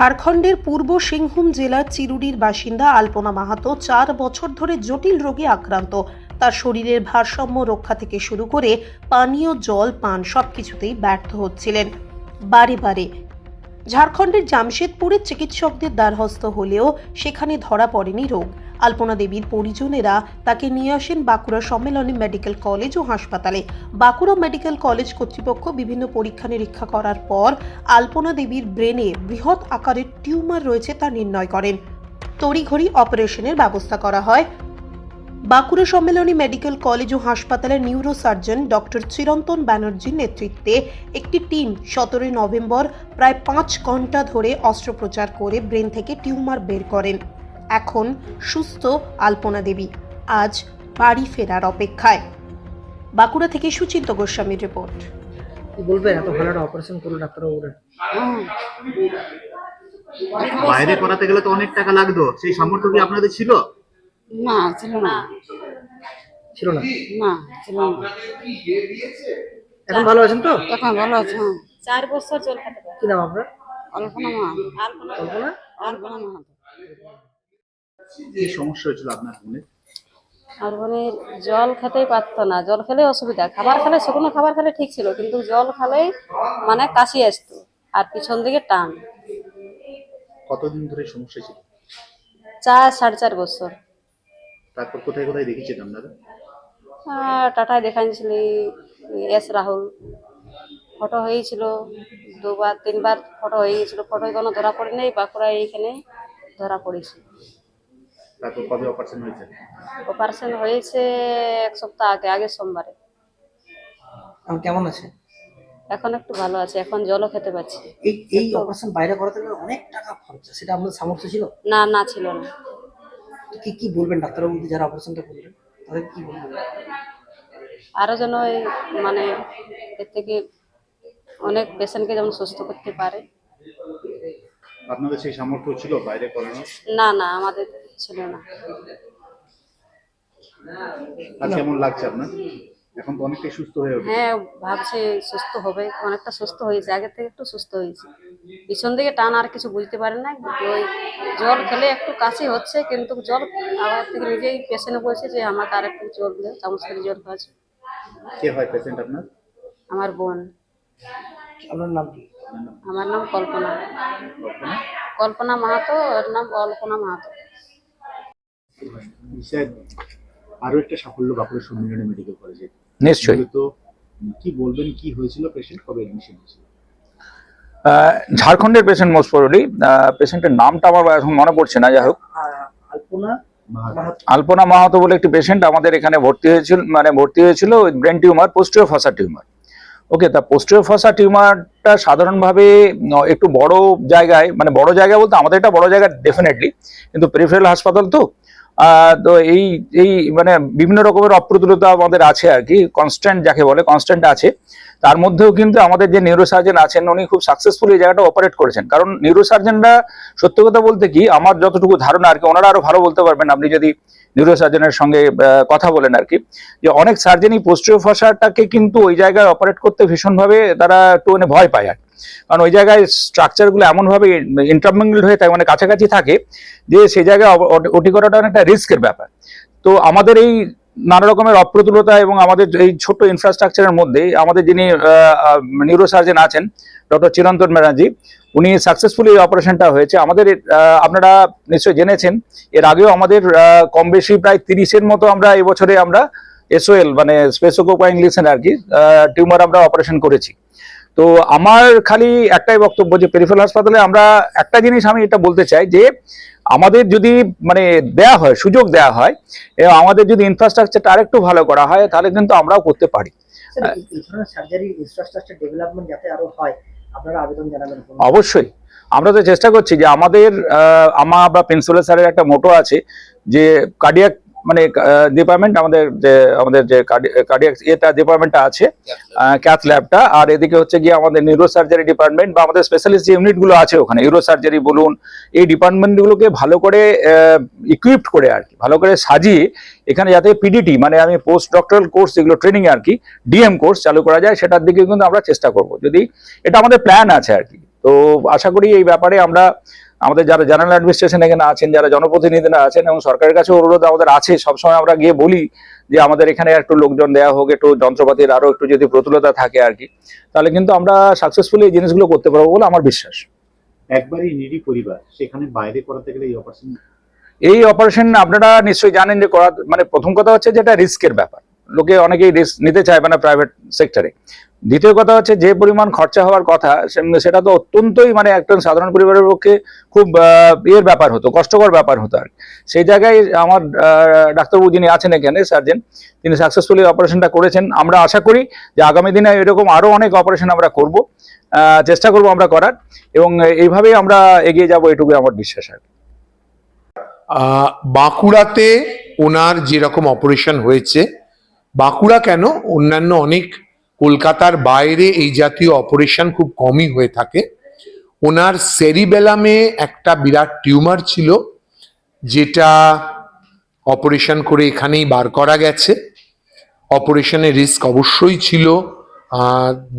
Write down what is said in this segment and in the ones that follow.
ঝাড়খণ্ডের পূর্ব সিংভূম জেলার চিরুডির বাসিন্দা আলপনা মাহাতো চার বছর ধরে জটিল রোগে আক্রান্ত। তার শরীরের ভারসাম্য রক্ষা থেকে শুরু করে পানীয়, জল, পান সব কিছুতেই ব্যর্থ হচ্ছিলেন। বারে বারে ঝাড়খণ্ডের জামশেদপুরের চিকিৎসকদের দ্বারহস্ত হলেও সেখানে ধরা পড়েনি রোগ। আলপনা দেবীর পরিজনেরা তাকে নিয়ে আসেন বাঁকুড়া সম্মেলনী মেডিকেল কলেজ ও হাসপাতালে। বাঁকুড়া মেডিকেল কলেজ কর্তৃপক্ষ বিভিন্ন পরীক্ষা নিরীক্ষা করার পর আলপনা দেবীর ব্রেনে বৃহৎ আকারের টিউমার রয়েছে তা নির্ণয় করেন। তড়িঘড়ি অপারেশনের ব্যবস্থা করা হয়। বাঁকুড়া সম্মেলনী মেডিকেল কলেজ ও হাসপাতালের নিউরো সার্জন ডক্টর চিরন্তন ব্যানার্জির নেতৃত্বে একটি টিম সতেরোই নভেম্বর প্রায় পাঁচ ঘণ্টা ধরে অস্ত্রোপচার করে ব্রেন থেকে টিউমার বের করেন। এখন সুস্থ আলপনা দেবী। আজ বাড়ি ফেরার অপেক্ষায়। বাঁকুড়া থেকে সুচিন্ত গোস্বামীর রিপোর্ট। বলবেন? এত ভালো একটা অপারেশন করল ডাক্তারবাবুরা বাইরে করাতে গেলে তো অনেক টাকা লাগতো। সেই সামর্থ্য কি আপনাদের ছিল? না ছিল না। ছিল না? না ছিল না। এখন ভালো আছেন তো? এখন ভালো আছে হ্যাঁ। চার বছর জল খেতে কি নাম আপনার? অল্পনা মা। কল্পনা অল্পনা মাহাতো কি সমস্যা হয়েছিল আপনার মনে? আর বোনের জল খেতেই পারতো না। জল খেলে অসুবিধা। খাবার খেলে শুকনো খাবার খেলে ঠিক ছিল কিন্তু জল খেলেই মানে কাশি আসতো আর পিছন দিকে টান। কতদিন ধরে সমস্যা ছিল চার সাড়ে চার বছর। তারপর কোথায় কোথায় দেখেছেন আপনারা? টাটায় দেখাইছিলি এস রাহুল। ফটো হয়েছিল দুবার তিনবার ফটো হয়ে গেছিল। ফটো কোনো ধরা পড়ে নেই বাঁকুড়া এইখানে ধরা পড়েছে। তারপর কবে অপারেশন হয়েছে? অপারেশন হয়েছে এক সপ্তাহ আগে আগের সোমবারে। এখন কেমন আছে? এখন একটু ভালো আছে এখন জলও খেতে পাচ্ছি। এই এই অপারেশন বাইরে করাতে গেলে অনেক টাকা খরচা সেটা আপনার সামর্থ্য ছিল? না না ছিল না। কি কি বলবেন ডাক্তারবাবু যারা অপারেশনটা করলেন তাদের কি বলবেন? আরও যেন মানে এর থেকে অনেক পেশেন্টকে যেমন সুস্থ করতে পারে। আপনাদের সেই সামর্থ্য ছিল বাইরে করানোর? না না আমাদের ছিল না। কেমন লাগছে আপনার? এখন তো অনেকটাই সুস্থ হয়ে উঠেছে। হ্যাঁ ভাবছি সুস্থ হবে অনেকটা সুস্থ হয়েছে আগের থেকে একটু সুস্থ হয়েছে। পিছন দিকে টান আর কিছু বুঝতে পারে না ওই জল খেলে একটু কাশি হচ্ছে কিন্তু জল আবার থেকে নিজেই পেশেন্টে বলছে যে আমাকে আর একটু জল দেয় চামচ করে জল খাওয়াচ্ছে কে হয় পেশেন্ট আপনার? আমার বোন। আপনার নাম কি? আমার নাম কল্পনা। কল্পনা? কল্পনা মাহাতো ওর নাম অল্পনা মাহাতো। আরও একটা সাফল্য বাঁকুড়া সম্মিলনী মেডিকেল কলেজে নিশ্চয়ই। তো কি বলবেন কি হয়েছিল পেশেন্ট কবে এডমিশন হয়েছিল? ঝাড়খণ্ডের পেশেন্ট মোস্ট প্রবলি পেশেন্টের নামটা আমার এখন মনে পড়ছে না যাই হোক। আলপনা মাহাতো। আলপনা মাহাতো বলে একটি পেশেন্ট আমাদের এখানে ভর্তি হয়েছিল মানে ভর্তি হয়েছিল brain tumour posterior fossa tumour okay তা পোস্টিও ফসা টিউমারটা সাধারণভাবে একটু বড় জায়গায় মানে বড় জায়গা বলতে আমাদের এটা বড় জায়গা ডেফিনেটলি কিন্তু পেরিফেরাল হাসপাতাল তো তো এই এই মানে বিভিন্ন রকমের অপ্রতুলতা আমাদের আছে আর কি। কনস্ট্যান্ট যাকে বলে কনস্ট্যান্ট আছে। তার মধ্যেও কিন্তু আমাদের যে নিউরোসার্জন আছেন, উনি খুব সাকসেসফুলি এই জায়গাটা অপারেট করেছেন। কারণ নিউরোসার্জনরা সত্যি কথা বলতে কি, আমার যতটুকু ধারণা আর কি, ওনারা আরও ভালো বলতে পারবেন। আপনি যদি নিউরোসার্জনের সঙ্গে কথা বলেন আর কি, যে অনেক সার্জনই পোস্টিও ফসাটাকে কিন্তু ওই জায়গায় অপারেট করতে ভীষণভাবে তারা একটু মানে ভয় পায় আর কারণ ওই জায়গায় স্ট্রাকচারগুলো এমনভাবে ইন্টারমিংড হয়ে থাকে মানে কাছাকাছি থাকে, যে সেই জায়গায় ওটি করাটা অনেকটা রিস্কের ব্যাপার। তো আমাদের এই নানা রকমের অপ্রতুলতা এবং আমাদের এই ছোট্ট ইনফ্রাস্ট্রাকচারের মধ্যে আমাদের যিনি নিউরোসার্জন আছেন ডক্টর চিরন্তন ব্যানার্জি উনি সাকসেসফুলি এই অপারেশনটা হয়েছে। আমাদের আপনারা নিশ্চয়ই জেনেছেন, এর আগেও আমাদের কম বেশি প্রায় তিরিশের মতো আমরা এবছরে আমরা এসওএল মানে স্পেসোকোপাইন লিসেন আর কি টিউমার আমরা অপারেশন করেছি। তো আমার খালি একটাই বক্তব্য যে পেরিফেরাল হাসপাতালে আমরা একটা জিনিস আমি এটা বলতে চাই যে আমাদের যদি মানে দেয়া হয় সুযোগ দেয়া হয় এবং আমাদের যদি ইনফ্রাস্ট্রাকচারটা আরেকটু ভালো করা হয় তাহলে কিন্তু আমরাও করতে পারি। স্যার, এই- এই ধরনের সার্জারি ইনফ্রাস্ট্রাকচার ডেভেলপমেন্ট যাতে আরও হয় আপনারা আবেদন জানাবেন অবশ্যই। আমরা তো চেষ্টা করছি যে আমাদের আমা বা প্রিন্সিপাল স্যারের একটা মোটো আছে যে কার্ডিয়াক মানে ডিপার্টমেন্ট আমাদের যে আমাদের যে কার্ডিয়াক এটা ডিপার্টমেন্টটা আছে ক্যাথ ল্যাবটা আর এদিকে হচ্ছে গিয়ে আমাদের নিউরো সার্জারি ডিপার্টমেন্ট বা আমাদের স্পেশালিস্ট যে ইউনিটগুলো আছে ওখানে ইউরো সার্জারি বলুন এই ডিপার্টমেন্টগুলোকে ভালো করে ইকুইপড করে আর কি ভালো করে সাজিয়ে এখানে যাতে পিডিটি মানে আমি পোস্ট ডক্টরাল কোর্স যেগুলো ট্রেনিং আর কি ডিএম কোর্স চালু করা যায় সেটার দিকে কিন্তু আমরা চেষ্টা করব। যদি এটা আমাদের প্ল্যান আছে আর কি। তো আশা করি এই ব্যাপারে আমরা আমাদের যারা জেনারেল অ্যাডমিনিস্ট্রেশন এখানে আছেন যারা জনপ্রতিনিধিরা আছেন এবং সরকারের কাছে অনুরোধ আমাদের আছে সবসময় আমরা গিয়ে বলি যে আমাদের এখানে একটু লোকজন দেওয়া হোক একটু যন্ত্রপাতির আরও একটু যদি প্রতুলতা থাকে আর কি তাহলে কিন্তু আমরা সাকসেসফুলি এই জিনিসগুলো করতে পারব বলে আমার বিশ্বাস। একবারই পরিবার সেখানে বাইরে করাতে গেলে এই অপারেশন এই অপারেশন আপনারা নিশ্চয়ই জানেন যে করা মানে প্রথম কথা হচ্ছে যেটা রিস্কের ব্যাপার। লোকে অনেকেই রিস্ক নিতে চাইবে না প্রাইভেট সেক্টরে দ্বিতীয় কথা হচ্ছে, যে পরিমাণ খরচা হওয়ার কথা সেটা তো অত্যন্তই মানে একজন সাধারণ পরিবারের পক্ষে খুব ইয়ের ব্যাপার হতো, কষ্টকর ব্যাপার হতো আর সেই জায়গায় আমার ডাক্তারবাবু যিনি আছেন এখানে সার্জেন তিনি সাকসেসফুলি অপারেশনটা করেছেন। আমরা আশা করি যে আগামী দিনে এরকম আরও অনেক অপারেশন আমরা করব চেষ্টা করব আমরা করার, এবং এইভাবেই আমরা এগিয়ে যাব এটুকুই আমার বিশ্বাস আর বাঁকুড়াতে ওনার যেরকম অপারেশন হয়েছে বাঁকুড়া কেন? অন্যান্য অনেক কলকাতার বাইরে এই জাতীয় অপারেশন খুব কমই হয়ে থাকে। ওনার সেরিবেলামে একটা বিরাট টিউমার ছিল, যেটা অপারেশন করে এখানেই বার করা গেছে। অপারেশনের রিস্ক অবশ্যই ছিল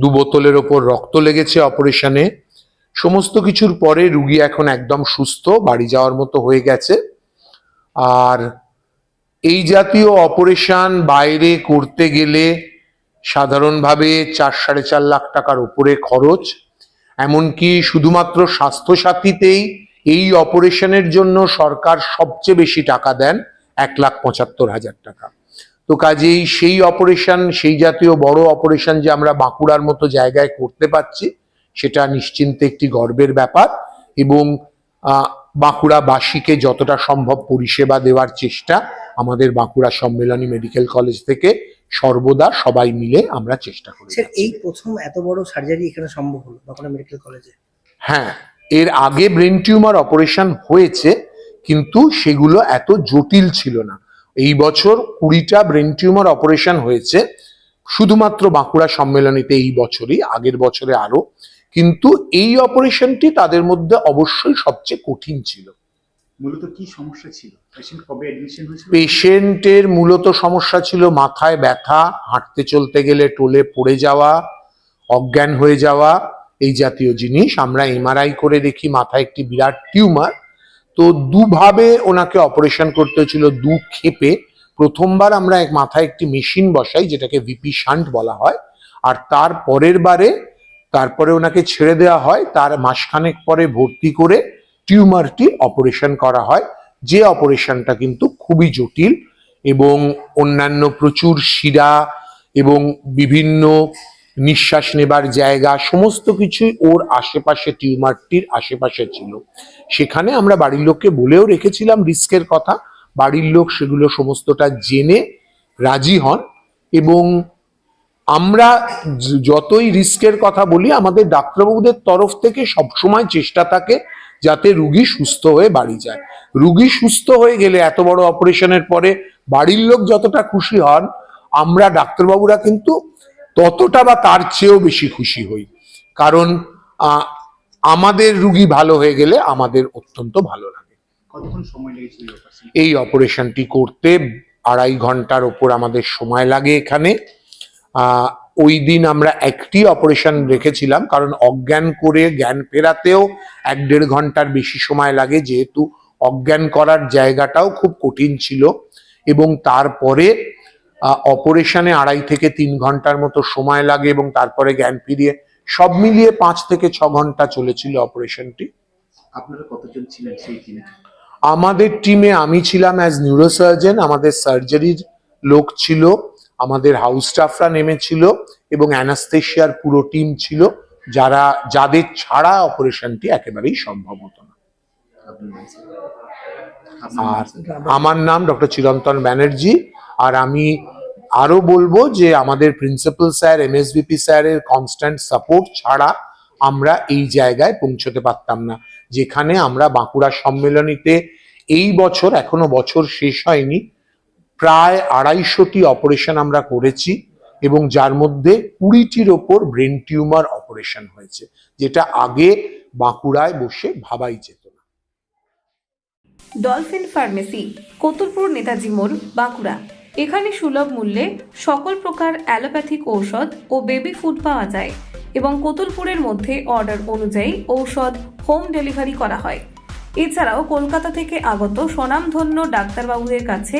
দু বোতলের ওপর রক্ত লেগেছে অপারেশনে সমস্ত কিছুর পরে রুগী এখন একদম সুস্থ, বাড়ি যাওয়ার মতো হয়ে গেছে। আর এই জাতীয় অপারেশন বাইরে করতে গেলে সাধারণভাবে চার সাড়ে চার লাখ টাকার উপরে খরচ, এমনকি শুধুমাত্র স্বাস্থ্যসাথীতেই এই অপারেশনের জন্য সরকার সবচেয়ে বেশি টাকা দেন এক লাখ পঁচাত্তর হাজার টাকা। তো কাজেই সেই অপারেশন, সেই জাতীয় বড় অপারেশন যে আমরা বাঁকুড়ার মতো জায়গায় করতে পারছি, সেটা নিশ্চিন্তে একটি গর্বের ব্যাপার এবং বাঁকুড়াবাসীকে যতটা সম্ভব পরিষেবা দেওয়ার চেষ্টা আমাদের বাঁকুড়া সম্মেলনী মেডিকেল কলেজ থেকে সর্বদা সবাই মিলে আমরা চেষ্টা করি স্যার এই প্রথম এত বড় সার্জারি এখানে সম্ভব হলো বাঁকুড়া মেডিকেল কলেজে? হ্যাঁ এর আগে ব্রেন টিউমার অপারেশন হয়েছে কিন্তু সেগুলো এত জটিল ছিল না। এই বছর কুড়িটা ব্রেন টিউমার অপারেশন হয়েছে শুধুমাত্র বাঁকুড়া সম্মেলনীতে এই বছরই আগের বছরে আরও কিন্তু এই অপারেশনটি তাদের মধ্যে অবশ্যই সবচেয়ে কঠিন ছিল। মূলত কি সমস্যা ছিল? পেশেন্ট কবে অ্যাডমিশন হয়েছিল? পেশেন্টের মূলত সমস্যা ছিল মাথায় ব্যথা হাঁটতে চলতে গেলে টোলে পড়ে যাওয়া অজ্ঞান হয়ে যাওয়া এই জাতীয় জিনিস। আমরা এমআরআই করে দেখি মাথায় একটি বিরাট টিউমার। তো দুভাবে ওনাকে অপারেশন করতে হয়েছিল দু ক্ষেপে প্রথমবার আমরা এক মাথায় একটি মেশিন বসাই যেটাকে ভিপি শান্ট বলা হয়। আর তার পরের বারে তারপরে ওনাকে ছেড়ে দেওয়া হয়। তার মাসখানেক পরে ভর্তি করে টিউমারটি অপারেশন করা হয়। যে অপারেশনটা কিন্তু খুবই জটিল এবং অন্যান্য প্রচুর শিরা এবং বিভিন্ন নিঃশ্বাস নেবার জায়গা, সমস্ত কিছুই ওর আশেপাশে টিউমারটির আশেপাশে ছিল। সেখানে আমরা বাড়ির লোককে বলেও রেখেছিলাম রিস্কের কথা। বাড়ির লোক সেগুলো সমস্তটা জেনে রাজি হন এবং আমরা যতই রিস্কের কথা বলি আমাদের ডাক্তারবাবুদের তরফ থেকে সবসময় চেষ্টা থাকে যাতে রুগী সুস্থ হয়ে বাড়ি যায়। রুগী সুস্থ হয়ে গেলে এত বড় অপারেশনের পরে বাড়ির লোক যতটা খুশি হন আমরা ডাক্তারবাবুরা কিন্তু ততটা বা তার চেয়েও বেশি খুশি হই। কারণ আহ, আমাদের রুগী ভালো হয়ে গেলে আমাদের অত্যন্ত ভালো লাগে। কতক্ষণ সময় লেগেছিল এই অপারেশনটি করতে আড়াই ঘণ্টার ওপর আমাদের সময় লাগে এখানে। ওই দিন আমরা একটি অপারেশন রেখেছিলাম কারণ অজ্ঞান করে জ্ঞান ফেরাতেও এক দেড় ঘণ্টার বেশি সময় লাগে যেহেতু অজ্ঞান করার জায়গাটাও খুব কঠিন ছিল এবং তারপরে অপারেশনে আড়াই থেকে তিন ঘণ্টার মতো সময় লাগে এবং তারপরে জ্ঞান ফিরিয়ে সব মিলিয়ে পাঁচ থেকে ছ ঘণ্টা চলেছিল অপারেশনটি আপনারা কতজন ছিলেন সেই দিনে আমাদের টিমে আমি ছিলাম অ্যাজ নিউরোসার্জন আমাদের সার্জারির লোক ছিল। আমাদের হাউস স্টাফরা নেমেছিল এবং অ্যানাস্থেশিয়ার পুরো টিম ছিল, যারা, যাদের ছাড়া অপারেশনটি একেবারেই সম্ভব হতো না। আর আমার নাম ডক্টর চিরন্তন ব্যানার্জি, আর আমি আরও বলব যে আমাদের প্রিন্সিপাল স্যার এমএসবিপি স্যারের কনস্ট্যান্ট সাপোর্ট ছাড়া আমরা এই জায়গায় পৌঁছতে পারতাম না, যেখানে আমরা বাঁকুড়া সম্মেলনীতে এই বছর, এখনও বছর শেষ হয়নি প্রায় আড়াইশোটি অপারেশন আমরা করেছি এবং যার মধ্যে কুড়িটির ওপর ব্রেন টিউমার অপারেশন হয়েছে, যেটা আগে বাঁকুড়ায় বসে ভাবাই যেত না। ডলফিন ফার্মেসি, কতুলপুর নেতাজি মোড়, বাঁকুড়া। এখানে সুলভ মূল্যে সকল প্রকার অ্যালোপ্যাথিক ঔষধ ও বেবি ফুড পাওয়া যায় এবং কোতুলপুরের মধ্যে অর্ডার অনুযায়ী ঔষধ হোম ডেলিভারি করা হয়। এছাড়াও কলকাতা থেকে আগত স্বনামধন্য ডাক্তারবাবুদের কাছে